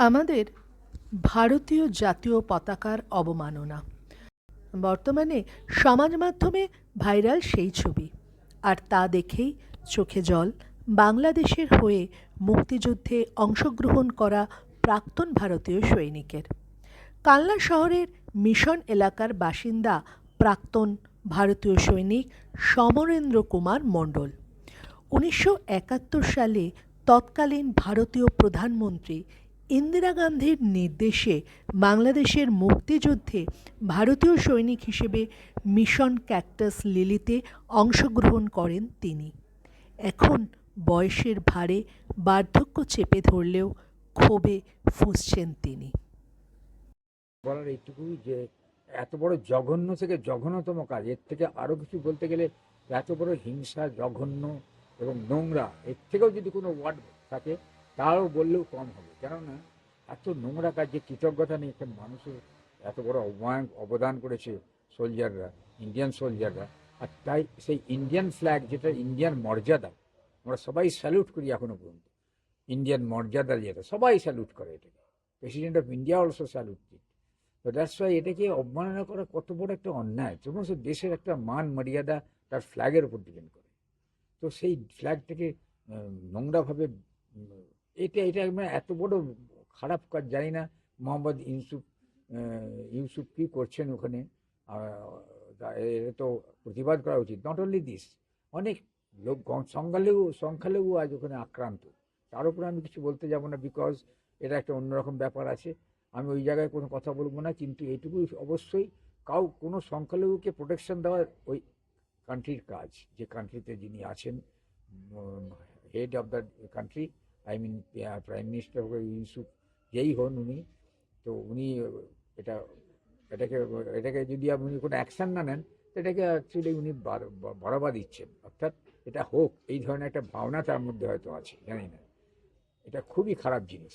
আমাদের ভারতীয় জাতীয় পতাকার অবমাননা। বর্তমানে সমাজ মাধ্যমে ভাইরাল সেই ছবি। আর তা দেখেই চোখে জল বাংলাদেশের হয়ে মুক্তিযুদ্ধে অংশগ্রহণ করা প্রাক্তন ভারতীয় সৈনিকের। কালনা শহরের মিশন এলাকার বাসিন্দা প্রাক্তন ভারতীয় সৈনিক সমরেন্দ্র কুমার মণ্ডল। উনিশশো একাত্তর সালে তৎকালীন ভারতীয় প্রধানমন্ত্রী ইন্দিরা গান্ধীর নির্দেশে বাংলাদেশের মুক্তিযুদ্ধে ভারতীয় সৈনিক হিসেবে মিশন ক্যাক্টাস লিলিতে অংশগ্রহণ করেন তিনি। এখন বয়সের ভারে বার্ধক্য চেপে ধরলেও ক্ষোভে ফুঁসছেন তিনি। বলার এইটুকুই যে, এত বড় জঘন্য থেকে জঘন্যতম কাজ, এর থেকে আরও কিছু বলতে গেলে এত বড় হিংসা, জঘন্য এবং নোংরা, এর থেকেও যদি কোনো ওয়ার্ড থাকে তাও বললেও কম হবে। কেননা, এত নোংরা কাজ, যে কৃতজ্ঞতা নেই একটা মানুষের এত বড় অবদান অবদান করেছে সোলজাররা ইন্ডিয়ান সোলজাররা, আর তাই সেই ইন্ডিয়ান ফ্ল্যাগ যেটা ইন্ডিয়ান মর্যাদা, আমরা সবাই স্যালুট করি এখনও পর্যন্ত। ইন্ডিয়ান মর্যাদা যেটা সবাই স্যালুট করে এটাকে। President of India also salute তো দ্যাটস ওয়াই এটাকে অবমাননা করা কত বড় একটা অন্যায়। সমস্ত দেশের একটা মান মর্যাদা তার ফ্ল্যাগের উপর ডিপেন্ড করে। তো সেই ফ্ল্যাগটাকে নোংরাভাবে এটা এটা মানে এত বড় খারাপ কাজ জানি না। মোহাম্মদ ইউসুফ ইউসুফ কী করছেন ওখানে? এটা তো প্রতিবাদ করা উচিত। নট অনলি দিস অনেক লোক সংখ্যালঘু সংখ্যালঘু আজ ওখানে আক্রান্ত। তার উপরে আমি কিছু বলতে যাব না বিকজ এটা একটা অন্যরকম ব্যাপার আছে। আমি ওই জায়গায় কোনো কথা বলব না, কিন্তু এইটুকু অবশ্যই কাউ, কোনো সংখ্যালঘুকে প্রোটেকশন দেওয়ার ওই কান্ট্রির কাজ, যে কান্ট্রিতে যিনি আছেন head of the country I mean prime minister Yusuf যেই হন উনি, তো উনি এটা, এটাকে এটাকে যদি আপনি কোনো অ্যাকশান না নেন এটাকে অ্যাকচুয়ালি উনি বরাবা দিচ্ছেন। অর্থাৎ এটা হোক, এই ধরনের একটা ভাবনা তার মধ্যে হয়তো আছে, জানি না। এটা খুবই খারাপ জিনিস।